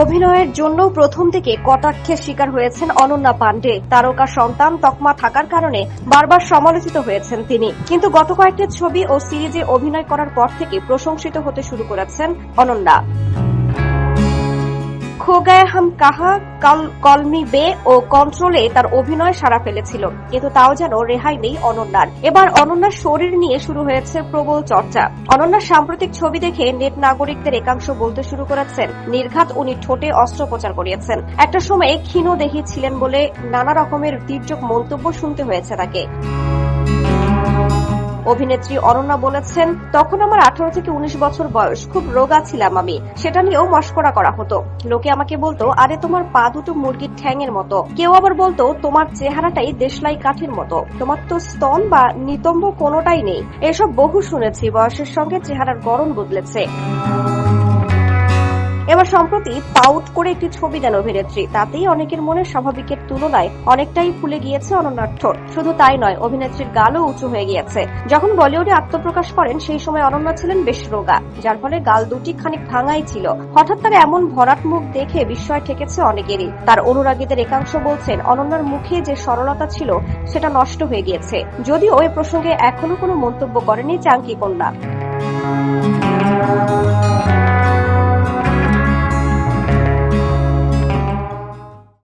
অভিনয়ের জন্য প্রথম থেকে কটাক্ষের শিকার হয়েছেন অনন্যা পাণ্ডে তারকা সন্তান তকমা থাকার কারণে বারবার সমালোচিত হয়েছেন তিনি। কিন্তু গত কয়েকটি ছবি ও সিরিজে অভিনয় করার পর থেকে প্রশংসিত হতে শুরু করেছেন অনন্যা। গায়ে হাম কাহা কলমি বে ও কন্ট্রোলে তার অভিনয় সারা ফেলেছিল। কিন্তু তাও যেন রেহাই নেই অনন্যার। এবার অনন্যার শরীর নিয়ে শুরু হয়েছে প্রবল চর্চা। অনন্যার সাম্প্রতিক ছবি দেখে নেট নাগরিকদের একাংশ বলতে শুরু করেছেন, নির্ঘাত উনি ঠোঁটে অস্ত্রোপচার করিয়েছেন। একটা সময়ে ক্ষীণ দেহি ছিলেন বলে নানা রকমের তীর্যক মন্তব্য শুনতে হয়েছে তাকে। অভিনেত্রী অরণ্যা বলেছেন, তখন আমার আঠারো থেকে উনিশ বছর বয়স, খুব রোগা ছিলাম আমি। সেটা নিয়েও মস্করা করা হতো। লোকে আমাকে বলতো, আরে, তোমার পা দুটো মুরগির ঠ্যাংয়ের মতো। কেউ আবার বলতো, তোমার চেহারাটাই দেশলাই কাঠের মতো। তোমার তো স্তন বা নিতম্ব কোনোটাই নেই। এসব বহু শুনেছি, বয়সের সঙ্গে চেহারার গরম বদলেছে। এবার সম্প্রতি পাউট করে একটি ছবি দেন অভিনেত্রী, তাতেই অনেকের মনে স্বাভাবিকের তুলনায় অনেকটাই ফুলে গিয়েছে অনন্যার ঠোঁট। শুধু তাই নয়, অভিনেত্রীর গালও উঁচু হয়ে গিয়েছে। যখন বলিউডে আত্মপ্রকাশ করেন, সেই সময় অনন্যা ছিলেন বেশ রোগা, যার ফলে গাল দুটি খানিক ভাঙাই ছিল। হঠাৎ তার এমন ভরাট মুখ দেখে বিস্ময় ঠেকেছে অনেকেরই। তার অনুরাগীদের একাংশ বলছেন, অনন্যার মুখে যে সরলতা ছিল, সেটা নষ্ট হয়ে গিয়েছে। যদিও এ প্রসঙ্গে এখনও কোনো মন্তব্য করেনি চাঙ্কি কন্যা।